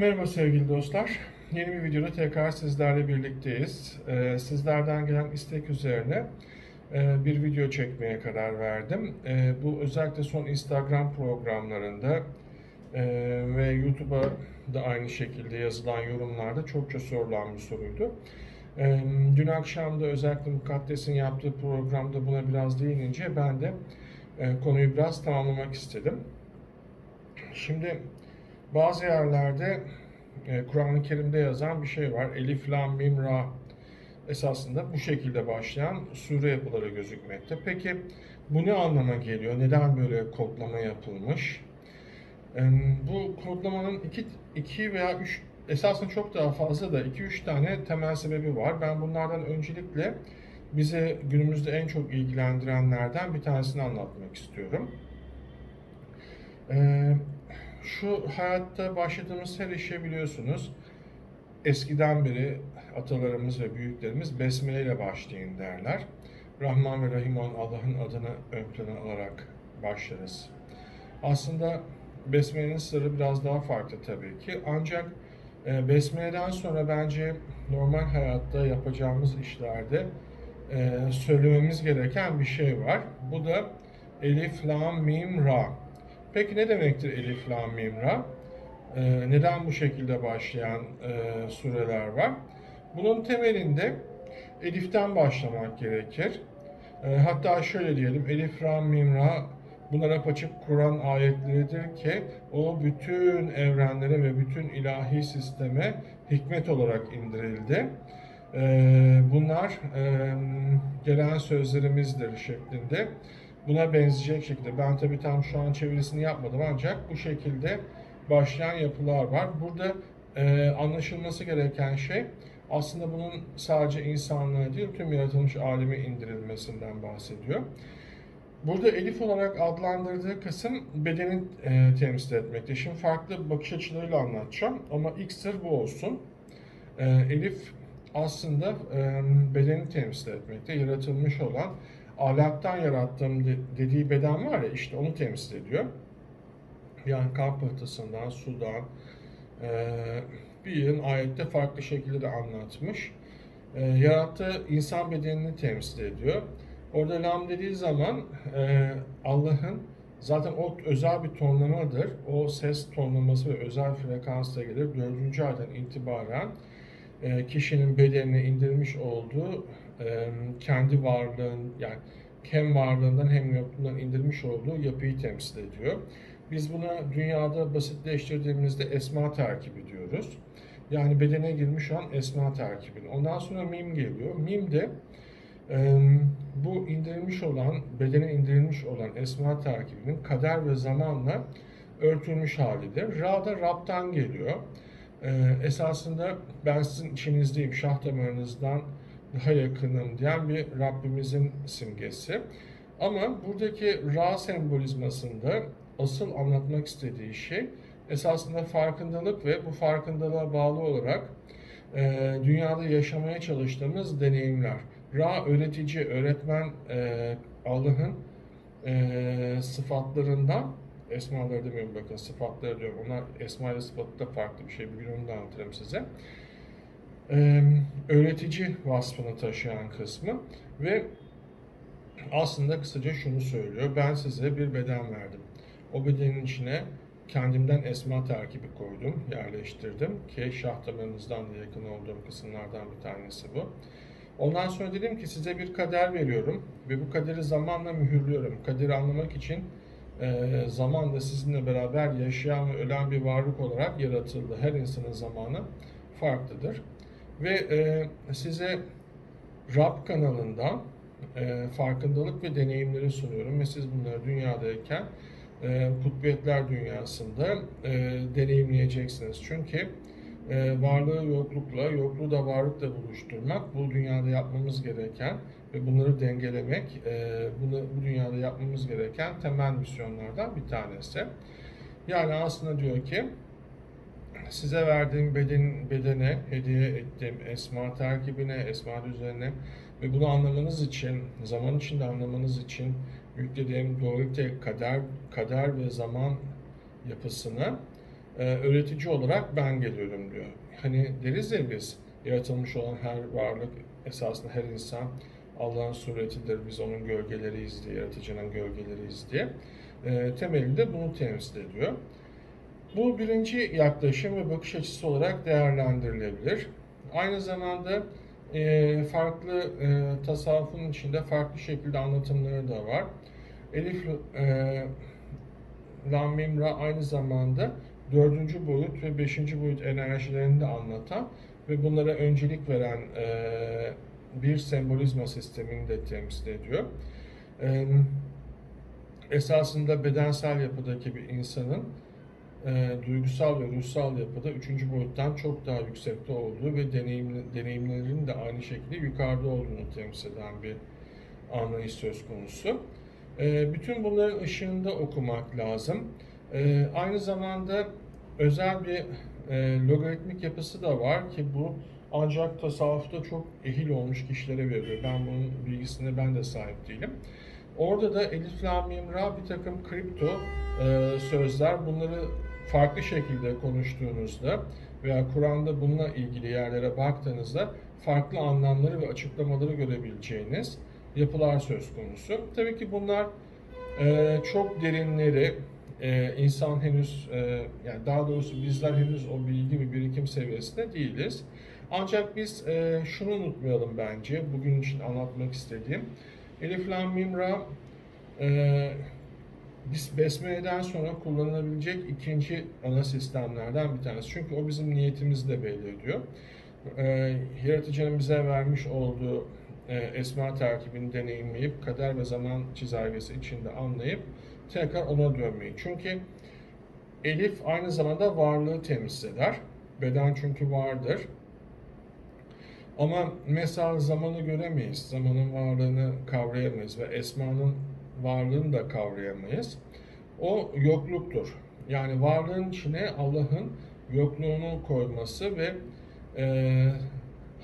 Merhaba sevgili dostlar. Yeni bir videoda tekrar sizlerle birlikteyiz. Ee, sizlerden gelen istek üzerine e, bir video çekmeye karar verdim. E, bu özellikle son Instagram programlarında e, ve YouTube'a da aynı şekilde yazılan yorumlarda çokça sorulan bir soruydu. E, dün akşam da özellikle Mukaddes'in yaptığı programda buna biraz değinince ben de e, konuyu biraz tamamlamak istedim. Şimdi bazı yerlerde e, Kur'an-ı Kerim'de yazan bir şey var. Elif, Lam, Mim, Ra esasında bu şekilde başlayan sure yapıları gözükmekte. Peki bu ne anlama geliyor? Neden böyle kodlama yapılmış? E, bu kodlamanın iki, iki veya üç, esasında çok daha fazla da iki üç tane temel sebebi var. Ben bunlardan öncelikle bize günümüzde en çok ilgilendirenlerden bir tanesini anlatmak istiyorum. Ee, şu hayatta başladığımız her işe biliyorsunuz eskiden beri atalarımız ve büyüklerimiz besmele ile başlayın derler. Rahman ve Rahim olan Allah'ın adını ön plana alarak başlarız. Aslında besmelenin sırrı biraz daha farklı tabii ki. Ancak e, besmeleden sonra bence normal hayatta yapacağımız işlerde e, söylememiz gereken bir şey var. Bu da Elif, Lam, Mim, Ra. Peki ne demektir Elif, Lam, Mim, Ra? Ee, neden bu şekilde başlayan e, sureler var? Bunun temelinde Elif'ten başlamak gerekir. E, hatta şöyle diyelim, Elif, Ram, Mim, Ra bunlar apaçık Kur'an ayetleridir ki o bütün evrenlere ve bütün ilahi sisteme hikmet olarak indirildi. E, bunlar e, gelen sözlerimizdir şeklinde buna benzeyecek şekilde. Ben tabii tam şu an çevirisini yapmadım ancak bu şekilde başlayan yapılar var. Burada e, anlaşılması gereken şey aslında bunun sadece insanlığa değil tüm yaratılmış aleme indirilmesinden bahsediyor. Burada elif olarak adlandırdığı kısım bedeni e, temsil etmekte. Şimdi farklı bakış açılarıyla anlatacağım ama ilk sır bu olsun. E, elif aslında e, bedeni temsil etmekte. Yaratılmış olan alaktan yarattığım de- dediği beden var ya işte onu temsil ediyor. Yani kan pıhtısından, sudan e, bir yığın ayette farklı şekilde de anlatmış. E, yarattığı insan bedenini temsil ediyor. Orada lam dediği zaman e, Allah'ın zaten o özel bir tonlamadır. O ses tonlaması ve özel frekansta gelir. Dördüncü aydan itibaren kişinin bedenine indirmiş olduğu e, kendi varlığın yani hem varlığından hem yokluğundan indirmiş olduğu yapıyı temsil ediyor. Biz buna dünyada basitleştirdiğimizde esma terkibi diyoruz. Yani bedene girmiş olan esma terkibini. Ondan sonra mim geliyor. Mim de e, bu indirilmiş olan, bedene indirilmiş olan esma terkibinin kader ve zamanla örtülmüş halidir. Ra da Rab'dan geliyor. E, esasında ben sizin içinizdeyim, şah damarınızdan daha yakınım diyen bir Rabbimizin simgesi. Ama buradaki Ra sembolizmasında asıl anlatmak istediği şey esasında farkındalık ve bu farkındalığa bağlı olarak e, dünyada yaşamaya çalıştığımız deneyimler. Ra öğretici, öğretmen e, Allah'ın e, sıfatlarından esmaları demiyorum bakın sıfatları diyorum. Onlar esma ile sıfatı da farklı bir şey. Bir gün onu da anlatırım size. Ee, öğretici vasfını taşıyan kısmı ve aslında kısaca şunu söylüyor. Ben size bir beden verdim. O bedenin içine kendimden esma terkibi koydum, yerleştirdim ki şah damarınızdan da yakın olduğum kısımlardan bir tanesi bu. Ondan sonra dedim ki size bir kader veriyorum ve bu kaderi zamanla mühürlüyorum. Kaderi anlamak için e, zamanla sizinle beraber yaşayan ve ölen bir varlık olarak yaratıldı. Her insanın zamanı farklıdır. Ve e, size Rab kanalından e, farkındalık ve deneyimleri sunuyorum ve siz bunları dünyadayken e, kutbiyetler dünyasında e, deneyimleyeceksiniz. Çünkü varlığı yoklukla, yokluğu da varlıkla buluşturmak bu dünyada yapmamız gereken ve bunları dengelemek bunu bu yapmamız gereken temel misyonlardan bir tanesi. Yani aslında diyor ki size verdiğim beden, bedene, hediye ettiğim esma terkibine, esma düzenine ve bunu anlamanız için, zaman içinde anlamanız için yüklediğim dualite, kader, kader ve zaman yapısını e, öğretici olarak ben geliyorum diyor. Hani deriz ya biz yaratılmış olan her varlık esasında her insan Allah'ın suretidir. Biz onun gölgeleriyiz diye, yaratıcının gölgeleriyiz diye. E, temelinde bunu temsil ediyor. Bu birinci yaklaşım ve bakış açısı olarak değerlendirilebilir. Aynı zamanda e, farklı e, tasavvufun içinde farklı şekilde anlatımları da var. Elif e, Lam aynı zamanda dördüncü boyut ve beşinci boyut enerjilerini de anlatan ve bunlara öncelik veren e, bir sembolizma sistemini de temsil ediyor. E, esasında bedensel yapıdaki bir insanın e, duygusal ve ruhsal yapıda üçüncü boyuttan çok daha yüksekte olduğu ve deneyim, deneyimlerinin de aynı şekilde yukarıda olduğunu temsil eden bir anlayış söz konusu. E, bütün bunların ışığında okumak lazım. E, aynı zamanda özel bir e, logaritmik yapısı da var ki bu ancak tasavvufta çok ehil olmuş kişilere veriliyor. Ben bunun bilgisine ben de sahip değilim. Orada da Elif Lam Mim Ra bir takım kripto e, sözler bunları farklı şekilde konuştuğunuzda veya Kur'an'da bununla ilgili yerlere baktığınızda farklı anlamları ve açıklamaları görebileceğiniz yapılar söz konusu. Tabii ki bunlar e, çok derinleri, e, insan henüz, e, yani daha doğrusu bizler henüz o bilgi ve birikim seviyesinde değiliz. Ancak biz e, şunu unutmayalım bence, bugün için anlatmak istediğim. Elif Lam Mim Ra, e, biz Besmele'den sonra kullanılabilecek ikinci ana sistemlerden bir tanesi. Çünkü o bizim niyetimizi de belli ediyor. E, yaratıcının bize vermiş olduğu e, esma terkibini deneyimleyip kader ve zaman çizelgesi içinde anlayıp tekrar ona dönmeyi. Çünkü Elif aynı zamanda varlığı temsil eder. Beden çünkü vardır. Ama mesela zamanı göremeyiz. Zamanın varlığını kavrayamayız ve esmanın varlığını da kavrayamayız. O yokluktur. Yani varlığın içine Allah'ın yokluğunu koyması ve e,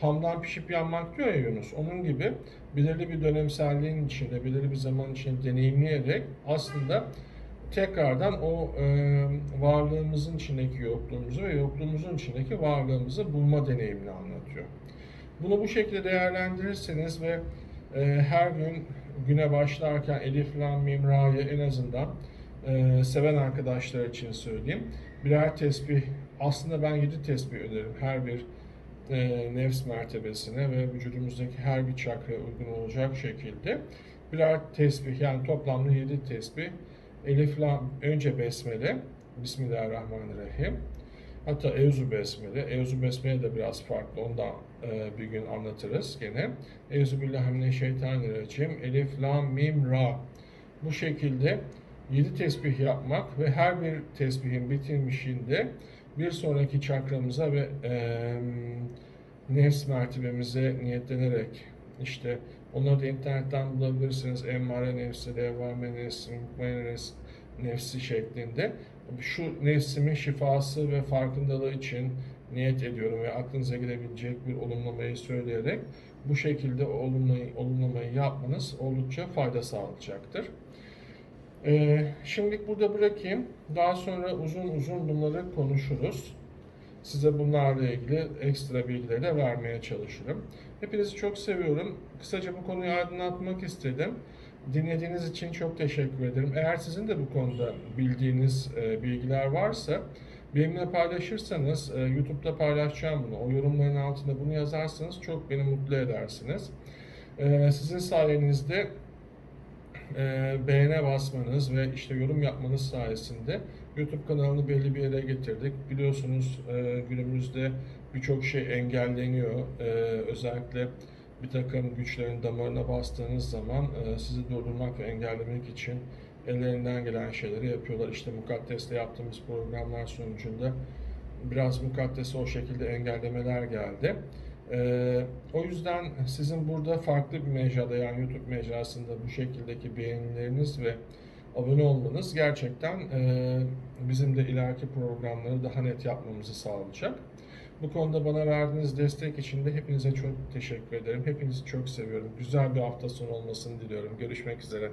hamdan pişip yanmak diyor ya Yunus. Onun gibi belirli bir dönemselliğin içinde, belirli bir zaman içinde deneyimleyerek aslında tekrardan o e, varlığımızın içindeki yokluğumuzu ve yokluğumuzun içindeki varlığımızı bulma deneyimini anlatıyor. Bunu bu şekilde değerlendirirseniz ve e, her gün güne başlarken Elif, Lam, Mim, en azından e, seven arkadaşlar için söyleyeyim. Birer tesbih, aslında ben 7 tesbih öneririm. Her bir e, nefs mertebesine ve vücudumuzdaki her bir çakraya uygun olacak şekilde birer tesbih yani toplamda 7 tesbih. Elif Lam önce besmele Bismillahirrahmanirrahim. Hatta Evzu Besmele. Evzu Besmele de biraz farklı onu da e, bir gün anlatırız gene. Evzu Billahimineşşeytanirracim Elif Lam Mim Ra. Bu şekilde 7 tesbih yapmak ve her bir tesbihin bitirmişinde bir sonraki çakramıza ve e, nefs mertebemize niyetlenerek işte onları da internetten bulabilirsiniz. Emmare nefsi, devame nefsi, nefsi, nefsi şeklinde. Şu nefsimin şifası ve farkındalığı için niyet ediyorum ve aklınıza gelebilecek bir olumlamayı söyleyerek bu şekilde olumlamayı, olumlamayı yapmanız oldukça fayda sağlayacaktır. Ee, şimdilik burada bırakayım. Daha sonra uzun uzun bunları konuşuruz. Size bunlarla ilgili ekstra bilgileri de vermeye çalışırım. Hepinizi çok seviyorum. Kısaca bu konuyu aydınlatmak istedim. Dinlediğiniz için çok teşekkür ederim. Eğer sizin de bu konuda bildiğiniz e, bilgiler varsa benimle paylaşırsanız, e, YouTube'da paylaşacağım bunu. O yorumların altında bunu yazarsanız çok beni mutlu edersiniz. E, sizin sayenizde e, beğene basmanız ve işte yorum yapmanız sayesinde YouTube kanalını belli bir yere getirdik. Biliyorsunuz e, günümüzde birçok şey engelleniyor. E, özellikle bir takım güçlerin damarına bastığınız zaman e, sizi durdurmak ve engellemek için ellerinden gelen şeyleri yapıyorlar. İşte Mukaddes'te yaptığımız programlar sonucunda biraz Mukaddes'e o şekilde engellemeler geldi. Ee, o yüzden sizin burada farklı bir mecrada yani YouTube mecrasında bu şekildeki beğenileriniz ve abone olmanız gerçekten e, bizim de ileriki programları daha net yapmamızı sağlayacak. Bu konuda bana verdiğiniz destek için de hepinize çok teşekkür ederim. Hepinizi çok seviyorum. Güzel bir hafta sonu olmasını diliyorum. Görüşmek üzere.